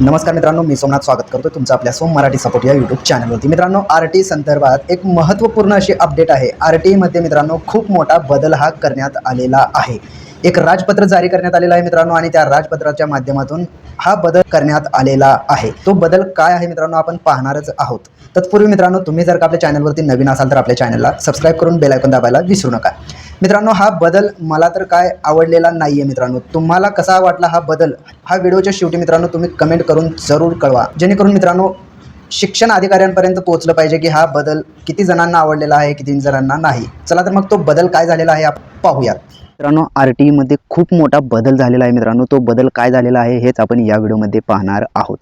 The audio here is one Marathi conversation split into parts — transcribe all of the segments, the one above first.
नमस्कार मित्रांनो मी सोमनाथ स्वागत करतो तुमचं आपल्या सोम मराठी सपोर्ट या यूट्यूब चॅनलवरती मित्रांनो आर टी संदर्भात एक महत्त्वपूर्ण अशी अपडेट आहे. आर टी मध्ये मित्रांनो खूप मोठा बदल हा करण्यात आलेला आहे. एक राजपत्र जारी करण्यात आलेलं आहे मित्रांनो आणि त्या राजपत्राच्या माध्यमातून हा बदल करण्यात आलेला आहे. तो बदल काय आहे मित्रांनो आपण पाहणारच आहोत. तत्पूर्वी मित्रांनो तुम्ही जर का आपल्या चॅनलवरती नवीन असाल तर आपल्या चॅनलला सबस्क्राईब करून बेल आयकॉन दाबायला विसरू नका. मित्रांनो हा बदल मला तर काय आवडलेला नाही आहे मित्रांनो. तुम्हाला कसा वाटला हा बदल? हा व्हिडिओच्या शेवटी मित्रांनो तुम्ही कमेंट करून जरूर कळवा. जेणेकरून मित्रांनो शिक्षण अधिकाऱ्यांपर्यंत पोहोचलं पाहिजे की हा बदल किती जणांना आवडलेला आहे किती जणांना नाही. चला तर मग तो बदल काय झालेला आहे आपण पाहूयात. मित्रांनो आर टी ईमध्ये खूप मोठा बदल झालेला आहे मित्रांनो. तो बदल काय झालेला आहे हेच आपण या व्हिडिओमध्ये पाहणार आहोत.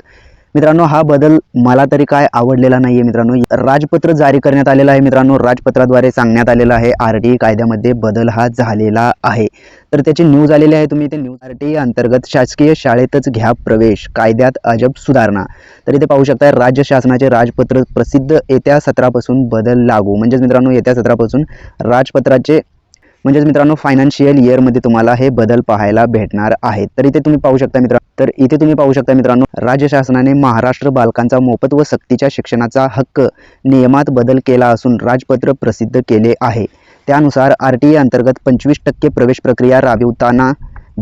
मित्रांनो हा बदल मला तरी काय आवडलेला नाही आहे मित्रांनो. राजपत्र जारी करण्यात आलेलं आहे मित्रांनो. राजपत्राद्वारे सांगण्यात आलेलं आहे आर टी कायद्यामध्ये बदल हा झालेला आहे. तर त्याची न्यूज आलेली आहे तुम्ही ते न्यूज आर टी अंतर्गत शासकीय शाळेतच घ्या प्रवेश. कायद्यात अजब सुधारणा. तर इथे पाहू शकता राज्य शासनाचे राजपत्र प्रसिद्ध येत्या सत्रापासून बदल लागू. म्हणजेच मित्रांनो येत्या सत्रापासून राजपत्राचे म्हणजेच मित्रांनो फायनान्शियल इयरमध्ये तुम्हाला हे बदल पाहायला भेटणार आहेत. तर इथे तुम्ही पाहू शकता मित्रांनो तर इथे तुम्ही पाहू शकता मित्रांनो राज्य शासनाने महाराष्ट्र बालकांचा मोफत व सक्तीच्या शिक्षणाचा हक्क नियमात बदल केला असून राजपत्र प्रसिद्ध केले आहे. त्यानुसार आर टी ए अंतर्गत पंचवीस टक्के प्रवेश प्रक्रिया राबविताना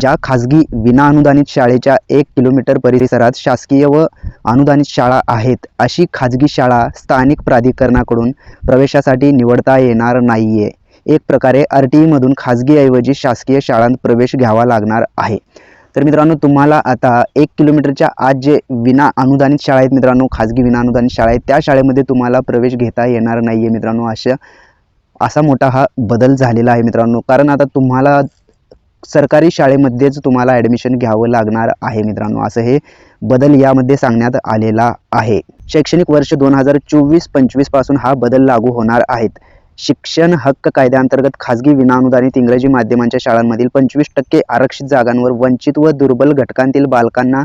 ज्या खाजगी विनाअनुदानित शाळेच्या एक किलोमीटर परिसरात शासकीय व अनुदानित शाळा आहेत अशी खाजगी शाळा स्थानिक प्राधिकरणाकडून प्रवेशासाठी निवडता येणार नाहीये. एक प्रकारे आर टी ईमधून खाजगीऐवजी शासकीय शाळांत प्रवेश घ्यावा लागणार आहे. तर मित्रांनो तुम्हाला आता एक किलोमीटरच्या आत जे विना अनुदानित शाळा आहेत मित्रांनो खाजगी विना अनुदानित शाळा आहेत त्या शाळेमध्ये तुम्हाला प्रवेश घेता येणार नाही आहे मित्रांनो. अशा असा मोठा हा बदल झालेला आहे मित्रांनो. कारण आता तुम्हाला सरकारी शाळेमध्येच तुम्हाला ॲडमिशन घ्यावं लागणार आहे मित्रांनो. असं हे बदल यामध्ये सांगण्यात आलेला आहे. शैक्षणिक वर्ष दोन हजार चोवीस पंचवीसपासून हा बदल लागू होणार आहेत. शिक्षण हक्क कायद्याअंतर्गत खाजगी विनाअनुदानित इंग्रजी माध्यमांच्या शाळांमधील पंचवीस टक्के आरक्षित जागांवर वंचित व दुर्बल घटकांतील बालकांना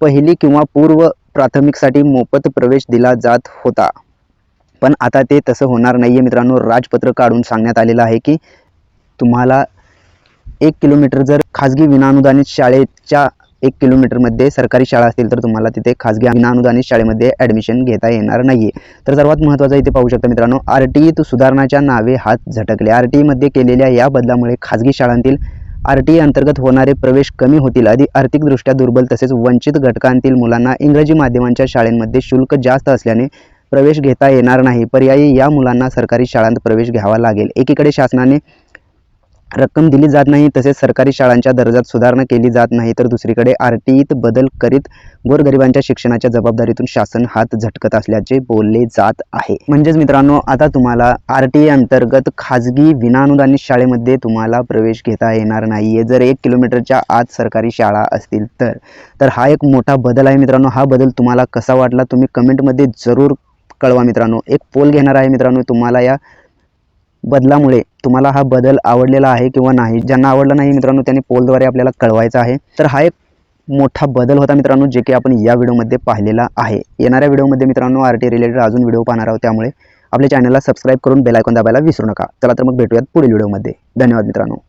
पहिली किंवा पूर्व प्राथमिकसाठी मोफत प्रवेश दिला जात होता. पण आता ते तसं होणार नाही आहे मित्रांनो. राजपत्र काढून सांगण्यात आलेलं आहे की तुम्हाला एक किलोमीटर जर खाजगी विनाअनुदानित शाळेच्या एक किलोमीटरमध्ये सरकारी शाळा असतील तर तुम्हाला तिथे खाजगी विनाअनुदानित शाळेमध्ये ॲडमिशन घेता येणार नाही आहे तर सर्वात महत्त्वाचं इथे पाहू शकता मित्रांनो आर टी सुधारणाच्या नावे हात झटकले. आर टी ईमध्ये केलेल्या या बदलामुळे खाजगी शाळांतील आर टी ई अंतर्गत होणारे प्रवेश कमी होतील. आधी आर्थिकदृष्ट्या दुर्बल तसेच वंचित घटकांतील मुलांना इंग्रजी माध्यमांच्या शाळांमध्ये शुल्क जास्त असल्याने प्रवेश घेता येणार नाही. पर्यायी या मुलांना सरकारी शाळांत प्रवेश घ्यावा लागेल. एकीकडे शासनाने रक्कम दिली जात नाही तसेच सरकारी शाळांच्या दर्जात सुधारणा केली जात नाही तर दुसरीकडे आर टी ईत बदल करीत गोरगरिबांच्या शिक्षणाच्या जबाबदारीतून शासन हात झटकत असल्याचे बोलले जात आहे. म्हणजेच मित्रांनो आता तुम्हाला आर टी अंतर्गत खाजगी विनाअनुदानित शाळेमध्ये तुम्हाला प्रवेश घेता येणार नाही आहे जर एक किलोमीटरच्या आत सरकारी शाळा असतील तर. तर हा एक मोठा बदल आहे मित्रांनो. हा बदल तुम्हाला कसा वाटला तुम्ही कमेंटमध्ये जरूर कळवा मित्रांनो. एक पोल घेणार आहे मित्रांनो तुम्हाला या बदलामुळे. तुम्हाला हा बदल आवडलेला आहे किंवा नाही? ज्यांना आवडला नाही मित्रांनो त्यांनी पोलद्वारे आपल्याला कळवायचं आहे. तर हा एक मोठा बदल होता मित्रांनो जे की आपण या व्हिडिओमध्ये पाहिलेला आहे. येणाऱ्या व्हिडिओमध्ये मित्रांनो आर टी रिलेटेड अजून व्हिडिओ पाहणार आहोत. त्यामुळे आपल्या चॅनलला सबस्क्राईब करून बेलायकॉन दाबायला विसरू नका. चला तर मग भेटूयात पुढील व्हिडिओमध्ये. धन्यवाद मित्रांनो.